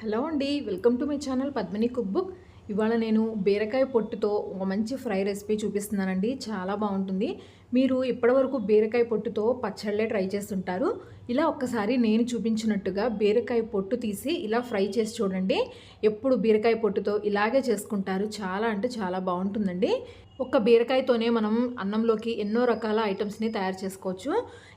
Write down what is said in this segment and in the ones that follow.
Hello అండి welcome to my channel Padmini cook book. ఇవాళ నేను బీరకాయ పొట్టుతో ఒక మంచి ఫ్రై రెసిపీ చూపిస్తున్నానండి చాలా బాగుంటుంది. మీరు ఇప్పటివరకు బీరకాయ పొట్టుతో పచ్చళ్ళే ట్రై చేస్తుంటారు. ఇలా ఒక్కసారి నేను చూపించినట్టుగా బీరకాయ పొట్టు తీసి ఇలా ఫ్రై చేసి చూడండి ఎప్పుడు బీరకాయ పొట్టుతో ఇలాగే చేసుకుంటారు చాలా అంటే చాలా బాగుంటుందండి. ఒక్క బీరకాయతోనే మనం అన్నంలోకి ఎన్నో రకాల ఐటమ్స్ని తయారు చేసుకోవచ్చు.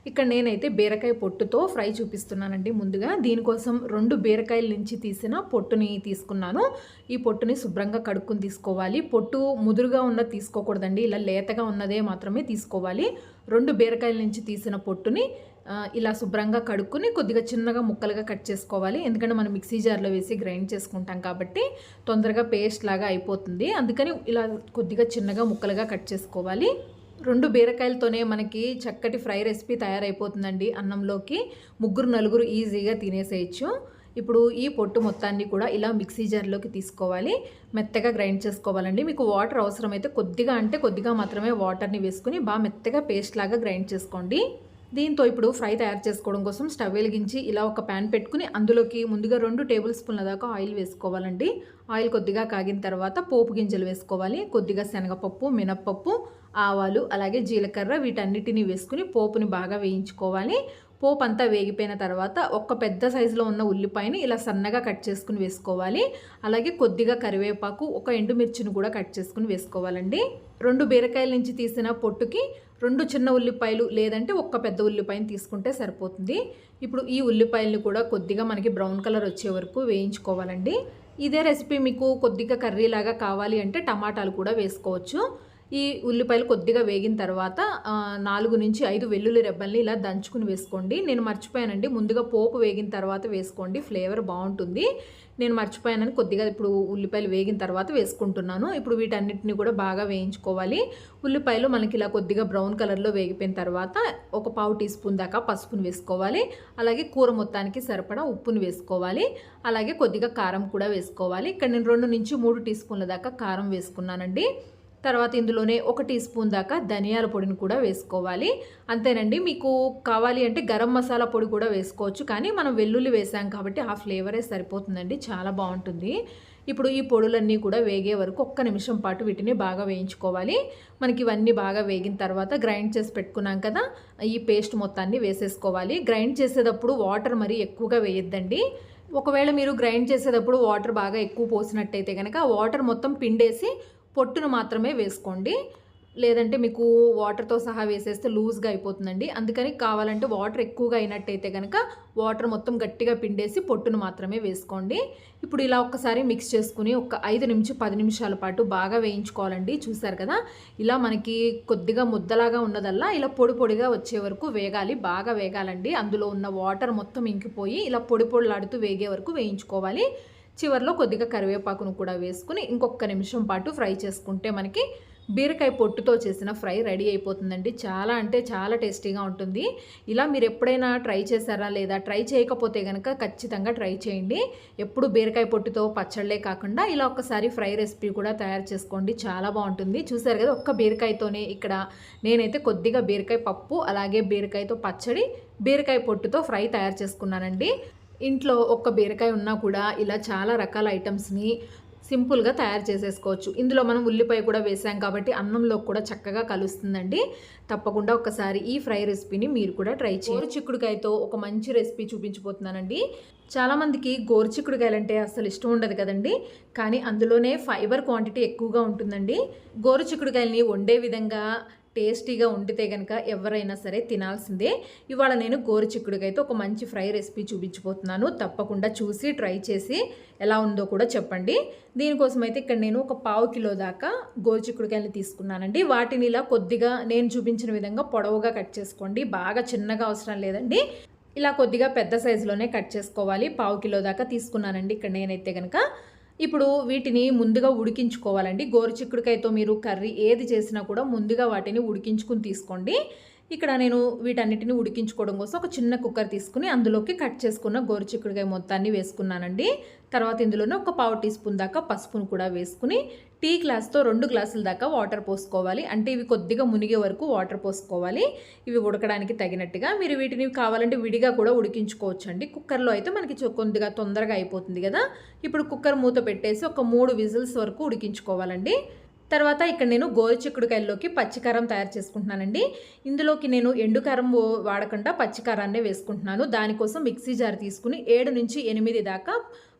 ఇక్కడ నేనైతే బీరకాయ పొట్టుతో ఫ్రై చూపిస్తున్నానండి ముందుగా. దీనికోసం రెండు బీరకాయల నుంచి తీసిన పొట్టుని తీసుకున్నాను. ఈ పొట్టుని శుభ్రంగా కడుక్కుని తీసుకోవాలి. పొట్టు ముదురుగా ఉన్నది తీసుకోకూడదండి. ఇలా లేతగా ఉన్నదే మాత్రమే తీసుకోవాలి. రెండు బీరకాయల నుంచి తీసిన పొట్టుని ఇలా శుభ్రంగా కడుక్కుని కొద్దిగా చిన్నగా ముక్కలుగా కట్ చేసుకోవాలి. ఎందుకంటే మనం మిక్సీ జార్లో వేసి గ్రైండ్ చేసుకుంటాం కాబట్టి తొందరగా పేస్ట్ లాగా అయిపోతుంది. అందుకని ఇలా కొద్దిగా చిన్నగా ముక్కలుగా కట్ చేసుకోవాలి. రెండు బీరకాయలతోనే మనకి చక్కటి ఫ్రై రెసిపీ తయారైపోతుందండి అన్నంలోకి. ముగ్గురు నలుగురు ఈజీగా తినేసేయచ్చు. ఇప్పుడు ఈ పొట్టు మొత్తాన్ని కూడా ఇలా మిక్సీ జార్లోకి తీసుకోవాలి. మెత్తగా గ్రైండ్ చేసుకోవాలండి. మీకు వాటర్ అవసరమైతే కొద్దిగా అంటే కొద్దిగా మాత్రమే వాటర్ని వేసుకుని బాగా మెత్తగా పేస్ట్ లాగా గ్రైండ్ చేసుకోండి. దీంతో ఇప్పుడు ఫ్రై తయారు చేసుకోవడం కోసం స్టవ్ వెలిగించి ఇలా ఒక ప్యాన్ పెట్టుకుని అందులోకి ముందుగా రెండు టేబుల్ స్పూన్ల దాకా ఆయిల్ వేసుకోవాలండి. ఆయిల్ కొద్దిగా కాగిన తర్వాత పోపు గింజలు వేసుకోవాలి. కొద్దిగా శనగపప్పు మినప్పప్పు ఆవాలు అలాగే జీలకర్ర వీటన్నిటిని వేసుకుని పోపుని బాగా వేయించుకోవాలి. పోపు అంతా వేగిపోయిన తర్వాత ఒక్క పెద్ద సైజులో ఉన్న ఉల్లిపాయని ఇలా సన్నగా కట్ చేసుకుని వేసుకోవాలి. అలాగే కొద్దిగా కరివేపాకు ఒక ఎండుమిర్చిని కూడా కట్ చేసుకుని వేసుకోవాలండి. రెండు బీరకాయల నుంచి తీసిన పొట్టుకి రెండు చిన్న ఉల్లిపాయలు లేదంటే ఒక్క పెద్ద ఉల్లిపాయని తీసుకుంటే సరిపోతుంది. ఇప్పుడు ఈ ఉల్లిపాయలను కూడా కొద్దిగా మనకి బ్రౌన్ కలర్ వచ్చే వరకు వేయించుకోవాలండి. ఇదే రెసిపీ మీకు కొద్దిగా కర్రీలాగా కావాలి అంటే టమాటాలు కూడా వేసుకోవచ్చు. ఈ ఉల్లిపాయలు కొద్దిగా వేగిన తర్వాత నాలుగు నుంచి ఐదు వెల్లుల్లి రెబ్బల్ని ఇలా దంచుకుని వేసుకోండి. నేను మర్చిపోయానండి. ముందుగా పోపు వేగిన తర్వాత వేసుకోండి. ఫ్లేవర్ బాగుంటుంది. నేను మర్చిపోయానని కొద్దిగా ఇప్పుడు ఉల్లిపాయలు వేగిన తర్వాత వేసుకుంటున్నాను. ఇప్పుడు వీటన్నిటిని కూడా బాగా వేయించుకోవాలి. ఉల్లిపాయలు మనకి ఇలా కొద్దిగా బ్రౌన్ కలర్లో వేగిపోయిన తర్వాత ఒక పావు టీ స్పూన్ దాకా పసుపుని వేసుకోవాలి. అలాగే కూర మొత్తానికి సరిపడా ఉప్పుని వేసుకోవాలి. అలాగే కొద్దిగా కారం కూడా వేసుకోవాలి. ఇక్కడ నేను రెండు నుంచి మూడు టీ స్పూన్ల దాకా కారం వేసుకున్నానండి. తర్వాత ఇందులోనే ఒక టీ స్పూన్ దాకా ధనియాల పొడిని కూడా వేసుకోవాలి. అంతేనండి మీకు కావాలి అంటే గరం మసాలా పొడి కూడా వేసుకోవచ్చు. కానీ మనం వెల్లుల్లి వేసాం కాబట్టి ఆ ఫ్లేవరే సరిపోతుందండి చాలా బాగుంటుంది. ఇప్పుడు ఈ పొడులన్నీ కూడా వేగే వరకు ఒక్క నిమిషం పాటు వీటిని బాగా వేయించుకోవాలి. మనకి ఇవన్నీ బాగా వేగిన తర్వాత గ్రైండ్ చేసి పెట్టుకున్నాం కదా ఈ పేస్ట్ మొత్తాన్ని వేసేసుకోవాలి. గ్రైండ్ చేసేటప్పుడు వాటర్ మరీ ఎక్కువగా వేయొద్దండి. ఒకవేళ మీరు గ్రైండ్ చేసేటప్పుడు వాటర్ బాగా ఎక్కువ పోసినట్టయితే కనుక వాటర్ మొత్తం పిండేసి పొట్టును మాత్రమే వేసుకోండి. లేదంటే మీకు వాటర్తో సహా వేసేస్తే లూజ్గా అయిపోతుందండి. అందుకని కావాలంటే వాటర్ ఎక్కువగా అయినట్టయితే కనుక వాటర్ మొత్తం గట్టిగా పిండేసి పొట్టును మాత్రమే వేసుకోండి. ఇప్పుడు ఇలా ఒక్కసారి మిక్స్ చేసుకుని ఒక ఐదు నుంచి పది నిమిషాల పాటు బాగా వేయించుకోవాలండి. చూసారు కదా? ఇలా మనకి కొద్దిగా ముద్దలాగా ఉన్నదల్లా ఇలా పొడి పొడిగా వచ్చే వరకు వేగాలి. బాగా వేగాలండి. అందులో ఉన్న వాటర్ మొత్తం ఇంకిపోయి ఇలా పొడి పొడిలాడుతూ వేగే వరకు వేయించుకోవాలి. చివరిలో కొద్దిగా కరివేపాకును కూడా వేసుకుని ఇంకొక నిమిషం పాటు ఫ్రై చేసుకుంటే మనకి బీరకాయ పొట్టుతో చేసిన ఫ్రై రెడీ అయిపోతుందండి. చాలా అంటే చాలా టేస్టీగా ఉంటుంది. ఇలా మీరు ఎప్పుడైనా ట్రై చేశారా లేదా ట్రై చేయకపోతే కనుక ఖచ్చితంగా ట్రై చేయండి. ఎప్పుడు బీరకాయ పొట్టుతో పచ్చళ్ళే కాకుండా ఇలా ఒక్కసారి ఫ్రై రెసిపీ కూడా తయారు చేసుకోండి. చాలా బాగుంటుంది. చూసారు కదా ఒక్క బీరకాయతోనే ఇక్కడ నేనైతే కొద్దిగా బీరకాయ పప్పు అలాగే బీరకాయతో పచ్చడి బీరకాయ పొట్టుతో ఫ్రై తయారు చేసుకున్నానండి. ఇంట్లో ఒక్క బీరకాయ ఉన్నా కూడా ఇలా చాలా రకాల ఐటమ్స్ని సింపుల్గా తయారు చేసేసుకోవచ్చు. ఇందులో మనం ఉల్లిపాయ కూడా వేసాం కాబట్టి అన్నంలో కూడా చక్కగా కలుస్తుందండి. తప్పకుండా ఒకసారి ఈ ఫ్రై రెసిపీని మీరు కూడా ట్రై చేయండి. చిక్కుడుకాయతో ఒక మంచి రెసిపీ చూపించబోతున్నానండి చాలామందికి గోరు చిక్కుడుకాయలు అంటే అసలు ఇష్టం ఉండదు కదండి. కానీ అందులోనే ఫైబర్ క్వాంటిటీ ఎక్కువగా ఉంటుందండి. గోరుచిక్కుడుకాయలని వండే విధంగా టేస్టీగా వండితే కనుక ఎవరైనా సరే తినాల్సిందే. ఇవాళ నేను గోరు చిక్కుడుకైతే ఒక మంచి ఫ్రై రెసిపీ చూపించిపోతున్నాను తప్పకుండా చూసి ట్రై చేసి ఎలా ఉందో కూడా చెప్పండి. దీనికోసం అయితే ఇక్కడ నేను ఒక పావు కిలో దాకా గోరు చిక్కుడుకాయలు తీసుకున్నానండి. వాటిని ఇలా కొద్దిగా నేను చూపించిన విధంగా పొడవుగా కట్ చేసుకోండి. బాగా చిన్నగా అవసరం లేదండి. ఇలా కొద్దిగా పెద్ద సైజులోనే కట్ చేసుకోవాలి. పావు కిలో దాకా తీసుకున్నానండి. ఇక్కడ నేనైతే కనుక ఇప్పుడు వీటిని ముందుగా ఉడికించుకోవాలండి. గోరు చిక్కుడుకాయతో మీరు కర్రీ ఏది చేసినా కూడా ముందుగా వాటిని ఉడికించుకుని తీసుకోండి. ఇక్కడ నేను వీటన్నిటిని ఉడికించుకోవడం కోసం ఒక చిన్న కుక్కర్ తీసుకుని అందులోకి కట్ చేసుకున్న గోరుచిక్కుడుకాయ మొత్తాన్ని వేసుకున్నానండి. తర్వాత ఇందులోనే ఒక పావు టీ స్పూన్ దాకా పసుపును కూడా వేసుకుని టీ గ్లాస్తో రెండు గ్లాసుల దాకా వాటర్ పోసుకోవాలి. అంటే ఇవి కొద్దిగా మునిగే వరకు వాటర్ పోసుకోవాలి. ఇవి ఉడకడానికి తగినట్టుగా మీరు వీటిని కావాలంటే విడిగా కూడా ఉడికించుకోవచ్చు అండి కుక్కర్లో అయితే మనకి కొద్దిగా తొందరగా అయిపోతుంది కదా. ఇప్పుడు కుక్కర్ మూత పెట్టేసి ఒక మూడు విజిల్స్ వరకు ఉడికించుకోవాలండి. తర్వాత ఇక్కడ నేను గోరుచిక్కుడుకాయల్లోకి పచ్చికారం తయారు చేసుకుంటున్నానండి. ఇందులోకి నేను ఎండుకారం వాడకుండా పచ్చికారాన్నే వేసుకుంటున్నాను. దానికోసం మిక్సీ జార్ తీసుకుని ఏడు నుంచి ఎనిమిది దాకా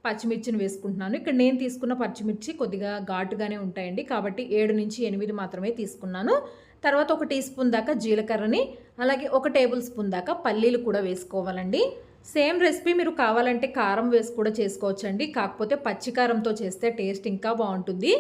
పచ్చిమిర్చిని వేసుకుంటున్నాను. ఇక్కడ నేను తీసుకున్న పచ్చిమిర్చి కొద్దిగా ఘాటుగానే ఉంటాయండి. కాబట్టి ఏడు నుంచి ఎనిమిది మాత్రమే తీసుకున్నాను. తర్వాత ఒక టీ స్పూన్ దాకా జీలకర్రని అలాగే ఒక టేబుల్ స్పూన్ దాకా పల్లీలు కూడా వేసుకోవాలండి. సేమ్ రెసిపీ మీరు కావాలంటే కారం వేసి కూడా చేసుకోవచ్చండి. కాకపోతే పచ్చి కారంతో చేస్తే టేస్ట్ ఇంకా బాగుంటుంది.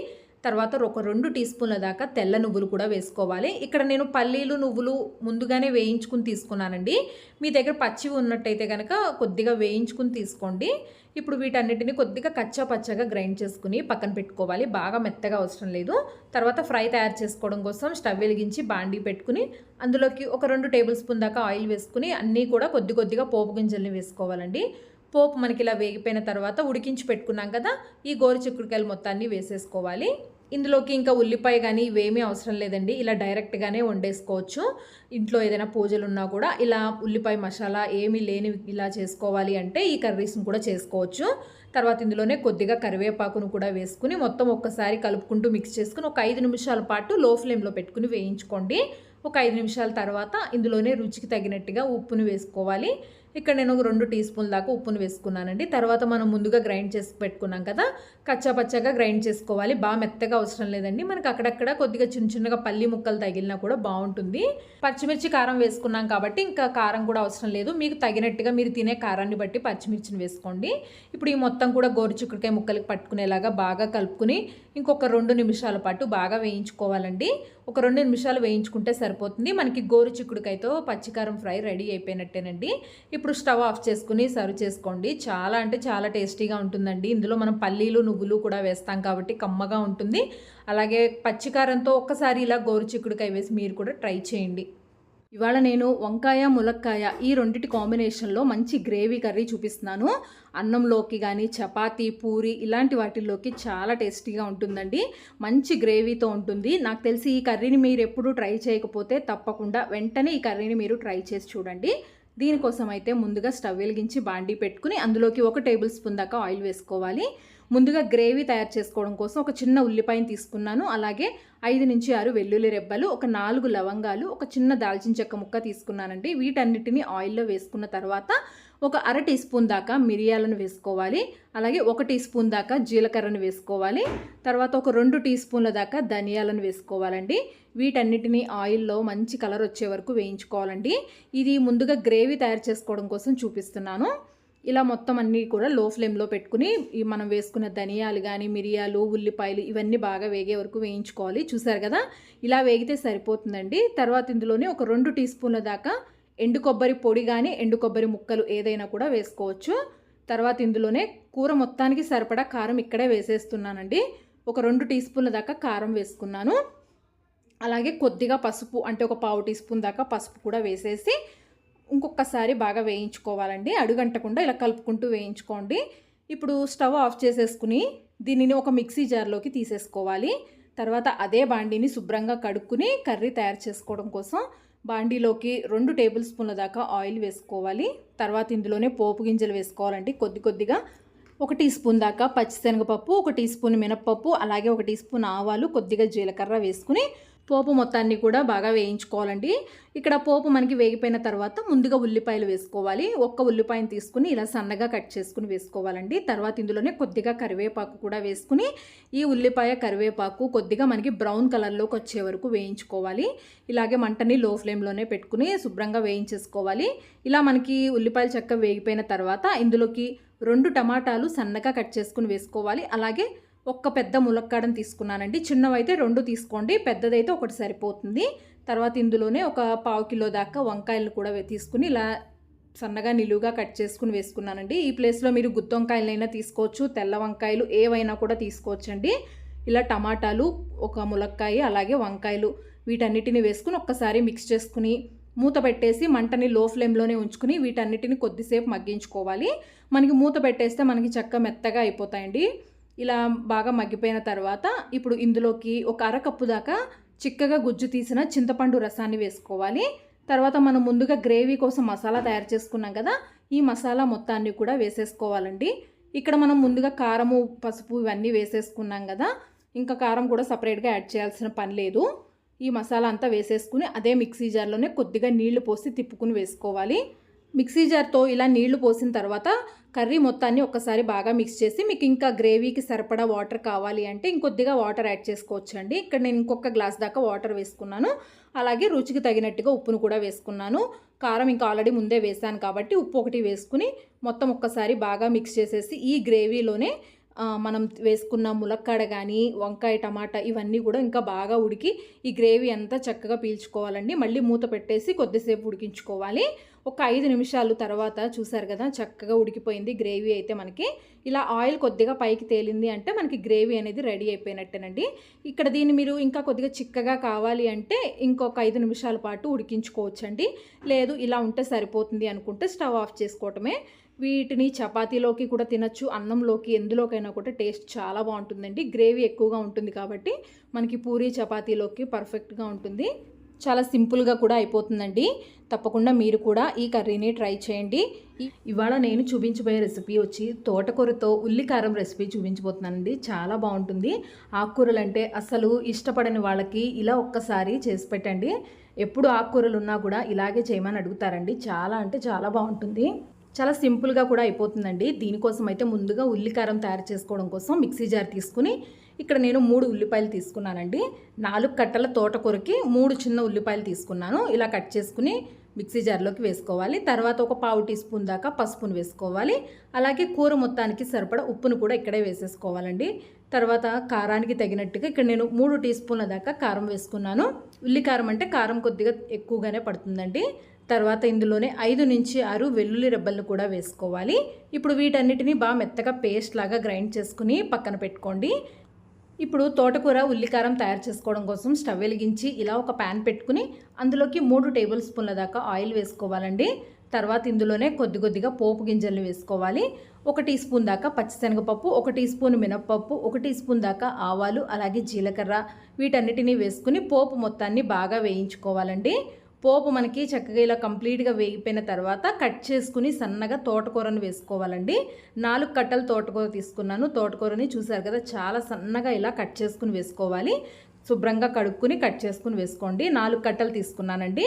తర్వాత ఒక రెండు టీ స్పూన్ల దాకా తెల్ల నువ్వులు కూడా వేసుకోవాలి. ఇక్కడ నేను పల్లీలు నువ్వులు ముందుగానే వేయించుకుని తీసుకున్నానండి. మీ దగ్గర పచ్చివి ఉన్నట్టయితే కనుక కొద్దిగా వేయించుకుని తీసుకోండి. ఇప్పుడు వీటన్నిటిని కొద్దిగా కచ్చా పచ్చగా గ్రైండ్ చేసుకుని పక్కన పెట్టుకోవాలి. బాగా మెత్తగా అవసరం లేదు. తర్వాత ఫ్రై తయారు చేసుకోవడం కోసం స్టవ్ వెలిగించి బాండీ పెట్టుకుని అందులోకి ఒక రెండు టేబుల్ స్పూన్ దాకా ఆయిల్ వేసుకుని అన్నీ కూడా కొద్ది కొద్దిగా పోపు గింజల్ని వేసుకోవాలండి. పోపు మనకి ఇలా వేగిపోయిన తర్వాత ఉడికించి పెట్టుకున్నాం కదా ఈ గోరు చిక్కుడుకాయలు మొత్తాన్ని వేసేసుకోవాలి. ఇందులోకి ఇంకా ఉల్లిపాయ కానీ ఇవేమీ అవసరం లేదండి ఇలా డైరెక్ట్గానే వండేసుకోవచ్చు. ఇంట్లో ఏదైనా పూజలు ఉన్నా కూడా ఇలా ఉల్లిపాయ మసాలా ఏమీ లేని ఇలా చేసుకోవాలి అంటే ఈ కర్రీస్ని కూడా చేసుకోవచ్చు. తర్వాత ఇందులోనే కొద్దిగా కరివేపాకును కూడా వేసుకుని మొత్తం ఒక్కసారి కలుపుకుంటూ మిక్స్ చేసుకుని ఒక ఐదు నిమిషాల పాటు లో ఫ్లేమ్లో పెట్టుకుని వేయించుకోండి. ఒక ఐదు నిమిషాల తర్వాత ఇందులోనే రుచికి తగినట్టుగా ఉప్పును వేసుకోవాలి. ఇక్కడ నేను ఒక రెండు టీ స్పూన్ దాకా ఉప్పును వేసుకున్నానండి. తర్వాత మనం ముందుగా గ్రైండ్ చేసి పెట్టుకున్నాం కదా కచ్చా పచ్చగా గ్రైండ్ చేసుకోవాలి. బాగా మెత్తగా అవసరం లేదండి. మనకి అక్కడక్కడ కొద్దిగా చిన్న చిన్నగా పల్లి ముక్కలు తగిలినా కూడా బాగుంటుంది. పచ్చిమిర్చి కారం వేసుకున్నాం కాబట్టి ఇంకా కారం కూడా అవసరం లేదు. మీకు తగినట్టుగా మీరు తినే కారాన్ని బట్టి పచ్చిమిర్చిని వేసుకోండి. ఇప్పుడు ఈ మొత్తం కూడా గోరు చిక్కుడుకాయ ముక్కలకి పట్టుకునేలాగా బాగా కలుపుకుని ఇంకొక రెండు నిమిషాల పాటు బాగా వేయించుకోవాలండి. ఒక రెండు నిమిషాలు వేయించుకుంటే సరిపోతుంది. మనకి గోరు చిక్కుడుకాయతో పచ్చికారం ఫ్రై రెడీ అయిపోయినట్టేనండి. ఇప్పుడు స్టవ్ ఆఫ్ చేసుకుని సర్వ్ చేసుకోండి. చాలా అంటే చాలా టేస్టీగా ఉంటుందండి. ఇందులో మనం పల్లీలు నువ్వులు కూడా వేస్తాం కాబట్టి కమ్మగా ఉంటుంది. అలాగే పచ్చికారంతో ఒక్కసారి ఇలా గోరు చిక్కుడుకాయ వేసి మీరు కూడా ట్రై చేయండి. ఇవాళ నేను వంకాయ ములక్కాయ ఈ రెండిటి కాంబినేషన్లో మంచి గ్రేవీ కర్రీ చూపిస్తున్నాను. అన్నంలోకి కానీ చపాతి పూరి ఇలాంటి వాటిల్లోకి చాలా టేస్టీగా ఉంటుందండి. మంచి గ్రేవీతో ఉంటుంది. నాకు తెలిసి ఈ కర్రీని మీరు ఎప్పుడూ ట్రై చేయకపోతే తప్పకుండా వెంటనే ఈ కర్రీని మీరు ట్రై చేసి చూడండి. దీనికోసం అయితే ముందుగా స్టవ్ వెలిగించి బాండీ పెట్టుకుని అందులోకి ఒక టేబుల్ స్పూన్ దాకా ఆయిల్ వేసుకోవాలి. ముందుగా గ్రేవీ తయారు చేసుకోవడం కోసం ఒక చిన్న ఉల్లిపాయని తీసుకున్నాను. అలాగే ఐదు నుంచి ఆరు వెల్లుల్లి రెబ్బలు ఒక నాలుగు లవంగాలు ఒక చిన్న దాల్చిన చెక్క ముక్క తీసుకున్నానండి. వీటన్నిటిని ఆయిల్లో వేసుకున్న తర్వాత ఒక అర టీ స్పూన్ దాకా మిరియాలను వేసుకోవాలి. అలాగే ఒక టీ స్పూన్ దాకా జీలకర్రను వేసుకోవాలి. తర్వాత ఒక రెండు టీ స్పూన్ల దాకా ధనియాలను వేసుకోవాలండి. వీటన్నిటిని ఆయిల్లో మంచి కలర్ వచ్చే వరకు వేయించుకోవాలండి. ఇది ముందుగా గ్రేవీ తయారు చేసుకోవడం కోసం చూపిస్తున్నాను. ఇలా మొత్తం అన్నీ కూడా లో ఫ్లేమ్లో పెట్టుకుని ఈ మనం వేసుకున్న ధనియాలు కానీ మిరియాలు ఉల్లిపాయలు ఇవన్నీ బాగా వేగే వరకు వేయించుకోవాలి. చూసారు కదా? ఇలా వేగితే సరిపోతుందండి. తర్వాత ఇందులోనే ఒక రెండు టీ స్పూన్ల దాకా ఎండు కొబ్బరి పొడి కానీ ఎండు కొబ్బరి ముక్కలు ఏదైనా కూడా వేసుకోవచ్చు. తర్వాత ఇందులోనే కూర మొత్తానికి సరిపడా కారం ఇక్కడే వేసేస్తున్నానండి. ఒక రెండు టీ స్పూన్ల దాకా కారం వేసుకున్నాను. అలాగే కొద్దిగా పసుపు అంటే ఒక పావు టీ స్పూన్ దాకా పసుపు కూడా వేసేసి ఇంకొకసారి బాగా వేయించుకోవాలండి. అడుగంటకుండా ఇలా కలుపుకుంటూ వేయించుకోండి. ఇప్పుడు స్టవ్ ఆఫ్ చేసేసుకుని దీనిని ఒక మిక్సీ జార్లోకి తీసేసుకోవాలి. తర్వాత అదే బాండీని శుభ్రంగా కడుక్కుని కర్రీ తయారు చేసుకోవడం కోసం బాండీలోకి రెండు టేబుల్ స్పూన్ల దాకా ఆయిల్ వేసుకోవాలి. తర్వాత ఇందులోనే పోపు గింజలు వేసుకోవాలండి. కొద్ది కొద్దిగా ఒక టీ స్పూన్ దాకా పచ్చిశనగపప్పు ఒక టీ స్పూన్ మినప్పప్పు అలాగే ఒక టీ స్పూన్ ఆవాలు కొద్దిగా జీలకర్ర వేసుకుని పోపు మొత్తాన్ని కూడా బాగా వేయించుకోవాలండి. ఇక్కడ పోపు మనకి వేగిపోయిన తర్వాత ముందుగా ఉల్లిపాయలు వేసుకోవాలి. ఒక్క ఉల్లిపాయను తీసుకుని ఇలా సన్నగా కట్ చేసుకుని వేసుకోవాలండి. తర్వాత ఇందులోనే కొద్దిగా కరివేపాకు కూడా వేసుకుని ఈ ఉల్లిపాయ కరివేపాకు కొద్దిగా మనకి బ్రౌన్ కలర్లోకి వచ్చే వరకు వేయించుకోవాలి. ఇలాగే మంటని లో ఫ్లేమ్లోనే పెట్టుకుని శుభ్రంగా వేయించేసుకోవాలి. ఇలా మనకి ఉల్లిపాయలు చక్క వేగిపోయిన తర్వాత ఇందులోకి రెండు టమాటాలు సన్నగా కట్ చేసుకుని వేసుకోవాలి. అలాగే ఒక్క పెద్ద ములక్కాడని తీసుకున్నానండి. చిన్నవైతే రెండు తీసుకోండి. పెద్దదైతే ఒకటి సరిపోతుంది. తర్వాత ఇందులోనే ఒక పావు కిలో దాకా వంకాయలు కూడా తీసుకుని ఇలా సన్నగా నిలువుగా కట్ చేసుకుని వేసుకున్నానండి. ఈ ప్లేస్లో మీరు గుత్తి వంకాయలైనా తీసుకోవచ్చు తెల్ల వంకాయలు ఏవైనా కూడా తీసుకోవచ్చండి. ఇలా టమాటాలు ఒక ములక్కాయ అలాగే వంకాయలు వీటన్నిటిని వేసుకుని ఒక్కసారి మిక్స్ చేసుకుని మూత పెట్టేసి మంటని లో ఫ్లేమ్లోనే ఉంచుకుని వీటన్నిటిని కొద్దిసేపు మగ్గించుకోవాలి. మనకి మూత పెట్టేస్తే మనకి చక్క మెత్తగా అయిపోతాయండి. ఇలా బాగా మగ్గిపోయిన తర్వాత ఇప్పుడు ఇందులోకి ఒక అరకప్పు దాకా చిక్కగా గుజ్జు తీసిన చింతపండు రసాన్ని వేసుకోవాలి. తర్వాత మనం ముందుగా గ్రేవీ కోసం మసాలా తయారు చేసుకున్నాం కదా ఈ మసాలా మొత్తాన్ని కూడా వేసేసుకోవాలండి. ఇక్కడ మనం ముందుగా కారము పసుపు ఇవన్నీ వేసేసుకున్నాం కదా ఇంకా కారం కూడా సపరేట్గా యాడ్ చేయాల్సిన పని లేదు. ఈ మసాలా అంతా వేసేసుకుని అదే మిక్సీ జార్లోనే కొద్దిగా నీళ్ళు పోసి తిప్పుకుని వేసుకోవాలి. మిక్సీ జార్తో ఇలా నీళ్ళు పోసిన తర్వాత కర్రీ మొత్తాన్ని ఒక్కసారి బాగా మిక్స్ చేసి మీకు ఇంకా గ్రేవీకి సరిపడా వాటర్ కావాలి అంటే ఇంకొద్దిగా వాటర్ యాడ్ చేసుకోవచ్చు అండి ఇక్కడ నేను ఇంకొక గ్లాస్ దాకా వాటర్ వేసుకున్నాను. అలాగే రుచికి తగినట్టుగా ఉప్పును కూడా వేసుకున్నాను. కారం ఇంకా ఆల్రెడీ ముందే వేసాను కాబట్టి ఉప్పు ఒకటి వేసుకుని మొత్తం ఒక్కసారి బాగా మిక్స్ చేసేసి ఈ గ్రేవీలోనే మనం వేసుకున్న ములక్కాడ కానీ వంకాయ టమాటా ఇవన్నీ కూడా ఇంకా బాగా ఉడికి ఈ గ్రేవీ అంతా చక్కగా పీల్చుకోవాలండి. మళ్ళీ మూత పెట్టేసి కొద్దిసేపు ఉడికించుకోవాలి. ఒక ఐదు నిమిషాలు తర్వాత చూసారు కదా చక్కగా ఉడికిపోయింది గ్రేవీ అయితే మనకి. ఇలా ఆయిల్ కొద్దిగా పైకి తేలింది అంటే మనకి గ్రేవీ అనేది రెడీ అయిపోయినట్టేనండి. ఇక్కడ దీన్ని మీరు ఇంకా కొద్దిగా చిక్కగా కావాలి అంటే ఇంకొక ఐదు నిమిషాల పాటు ఉడికించుకోవచ్చండి. లేదు ఇలా ఉంటే సరిపోతుంది అనుకుంటే స్టవ్ ఆఫ్ చేసుకోవటమే. వీటిని చపాతీలోకి కూడా తినచ్చు అన్నంలోకి ఎందులోకైనా కూడా టేస్ట్ చాలా బాగుంటుందండి. గ్రేవీ ఎక్కువగా ఉంటుంది కాబట్టి మనకి పూరి చపాతీలోకి పర్ఫెక్ట్గా ఉంటుంది. చాలా సింపుల్గా కూడా అయిపోతుందండి. తప్పకుండా మీరు కూడా ఈ కర్రీని ట్రై చేయండి. ఇవాళ నేను చూపించబోయే రెసిపీ వచ్చి తోటకూరతో ఉల్లికారం రెసిపీ చూపించబోతున్నానండి. చాలా బాగుంటుంది. ఆకుకూరలు అంటే అసలు ఇష్టపడని వాళ్ళకి ఇలా ఒక్కసారి చేసి పెట్టండి. ఎప్పుడు ఆకుకూరలు ఉన్నా కూడా ఇలాగే చేయమని అడుగుతారండి. చాలా అంటే చాలా బాగుంటుంది. చాలా సింపుల్గా కూడా అయిపోతుందండి. దీనికోసం అయితే ముందుగా ఉల్లికారం తయారు చేసుకోవడం కోసం మిక్సీ జార్ తీసుకుని ఇక్కడ నేను మూడు ఉల్లిపాయలు తీసుకున్నానండి. నాలుగు కట్టల తోటకూరకి మూడు చిన్న ఉల్లిపాయలు తీసుకున్నాను. ఇలా కట్ చేసుకుని మిక్సీ జార్లోకి వేసుకోవాలి. తర్వాత ఒక పావు టీ స్పూన్ దాకా పసుపును వేసుకోవాలి. అలాగే కూర మొత్తానికి సరిపడా ఉప్పును కూడా ఇక్కడే వేసేసుకోవాలండి. తర్వాత కారానికి తగినట్టుగా ఇక్కడ నేను మూడు టీ స్పూన్ల దాకా కారం వేసుకున్నాను. ఉల్లి కారం అంటే కారం కొద్దిగా ఎక్కువగానే పడుతుందండి. తర్వాత ఇందులోనే ఐదు నుంచి ఆరు వెల్లుల్లి రెబ్బలను కూడా వేసుకోవాలి. ఇప్పుడు వీటన్నిటిని బాగా మెత్తగా పేస్ట్ లాగా గ్రైండ్ చేసుకుని పక్కన పెట్టుకోండి. ఇప్పుడు తోటకూర ఉల్లికారం తయారు చేసుకోవడం కోసం స్టవ్ వెలిగించి ఇలా ఒక ప్యాన్ పెట్టుకుని అందులోకి మూడు టేబుల్ స్పూన్ల దాకా ఆయిల్ వేసుకోవాలండి. తర్వాత ఇందులోనే కొద్ది కొద్దిగా పోపు గింజల్ని వేసుకోవాలి. ఒక టీ స్పూన్ దాకా పచ్చిశనగపప్పు ఒక టీ స్పూన్ మినప్పప్పు ఒక టీ స్పూన్ దాకా ఆవాలు అలాగే జీలకర్ర వీటన్నిటిని వేసుకుని పోపు మొత్తాన్ని బాగా వేయించుకోవాలండి. పోపు మనకి చక్కగా ఇలా కంప్లీట్గా వేగిపోయిన తర్వాత కట్ చేసుకుని సన్నగా తోటకూరను వేసుకోవాలండి. నాలుగు కట్టలు తోటకూర తీసుకున్నాను. తోటకూరని చూసారు కదా చాలా సన్నగా ఇలా కట్ చేసుకుని వేసుకోవాలి. శుభ్రంగా కడుక్కుని కట్ చేసుకుని వేసుకోండి. నాలుగు కట్టలు తీసుకున్నానండి.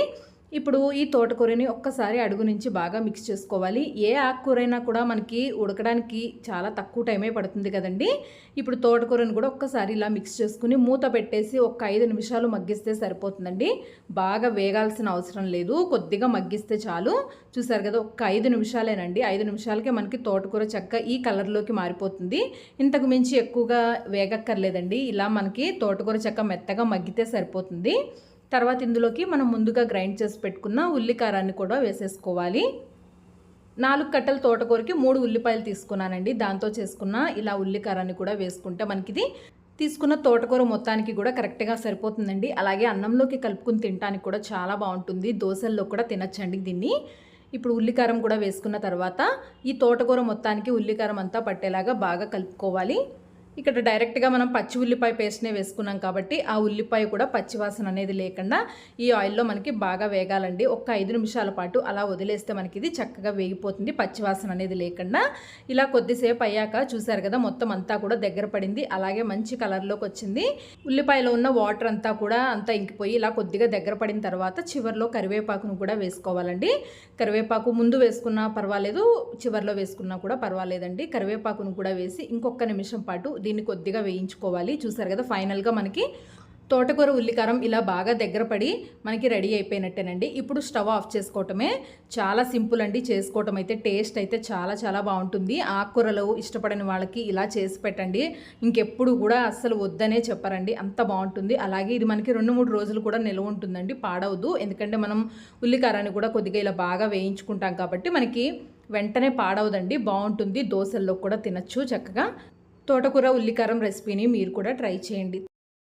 ఇప్పుడు ఈ తోటకూరని ఒక్కసారి అడుగు నుంచి బాగా మిక్స్ చేసుకోవాలి. ఏ ఆకుకూరైనా కూడా మనకి ఉడకడానికి చాలా తక్కువ టైమే పడుతుంది కదండి. ఇప్పుడు తోటకూరని కూడా ఒక్కసారి ఇలా మిక్స్ చేసుకుని మూత పెట్టేసి ఒక ఐదు నిమిషాలు మగ్గిస్తే సరిపోతుందండి. బాగా వేగాల్సిన అవసరం లేదు. కొద్దిగా మగ్గిస్తే చాలు. చూసారు కదా ఒక ఐదు నిమిషాలేనండి. ఐదు నిమిషాలకే మనకి తోటకూర చెక్క ఈ కలర్లోకి మారిపోతుంది. ఇంతకు మించి ఎక్కువగా వేగక్కర్లేదండి. ఇలా మనకి తోటకూర చెక్క మెత్తగా మగ్గితే సరిపోతుంది. తర్వాత ఇందులోకి మనం ముందుగా గ్రైండ్ చేసి పెట్టుకున్న ఉల్లికారాన్ని కూడా వేసేసుకోవాలి. నాలుగు కట్టల తోటకూరకి మూడు ఉల్లిపాయలు తీసుకున్నానండి. దాంతో చేసుకున్న ఇలా ఉల్లికారాన్ని కూడా వేసుకుంటే మనకిది తీసుకున్న తోటకూర మొత్తానికి కూడా కరెక్ట్గా సరిపోతుందండి. అలాగే అన్నంలోకి కలుపుకుని తినడానికి కూడా చాలా బాగుంటుంది. దోశల్లో కూడా తినచ్చండి దీన్ని. ఇప్పుడు ఉల్లికారం కూడా వేసుకున్న తర్వాత ఈ తోటకూర మొత్తానికి ఉల్లికారం అంతా పట్టేలాగా బాగా కలుపుకోవాలి. ఇక్కడ డైరెక్ట్గా మనం పచ్చి ఉల్లిపాయ పేస్ట్నే వేసుకున్నాం కాబట్టి ఆ ఉల్లిపాయ కూడా పచ్చివాసన అనేది లేకుండా ఈ ఆయిల్లో మనకి బాగా వేగాలండి. ఒక్క ఐదు నిమిషాల పాటు అలా వదిలేస్తే మనకి ఇది చక్కగా వేగిపోతుంది. పచ్చివాసన అనేది లేకుండా ఇలా కొద్దిసేపు అయ్యాక చూసారు కదా మొత్తం అంతా కూడా దగ్గర పడింది. అలాగే మంచి కలర్లోకి వచ్చింది. ఉల్లిపాయలో ఉన్న వాటర్ అంతా కూడా అంతా ఇంకిపోయి ఇలా కొద్దిగా దగ్గర పడిన తర్వాత చివరిలో కరివేపాకును కూడా వేసుకోవాలండి. కరివేపాకు ముందు వేసుకున్నా పర్వాలేదు చివరిలో వేసుకున్నా కూడా పర్వాలేదండి. కరివేపాకును కూడా వేసి ఇంకొక నిమిషం పాటు దీన్ని కొద్దిగా వేయించుకోవాలి. చూసారు కదా ఫైనల్గా మనకి తోటకూర ఉల్లికారం ఇలా బాగా దగ్గర పడి మనకి రెడీ అయిపోయినట్టేనండి. ఇప్పుడు స్టవ్ ఆఫ్ చేసుకోవటమే. చాలా సింపుల్ అండి చేసుకోవటం అయితే టేస్ట్ అయితే చాలా చాలా బాగుంటుంది. ఆకుకూరలు ఇష్టపడని వాళ్ళకి ఇలా చేసి పెట్టండి. ఇంకెప్పుడు కూడా అస్సలు వద్దనే చెప్పారండి. అంత బాగుంటుంది. అలాగే ఇది మనకి రెండు మూడు రోజులు కూడా నిల్వ ఉంటుందండి పాడవద్దు. ఎందుకంటే మనం ఉల్లికారాన్ని కూడా కొద్దిగా ఇలా బాగా వేయించుకుంటాం కాబట్టి మనకి వెంటనే పాడవదండి. బాగుంటుంది. దోశల్లో కూడా తినచ్చు చక్కగా. తోటకూర ఉల్లికారం రెసిపీని మీరు కూడా ట్రై చేయండి.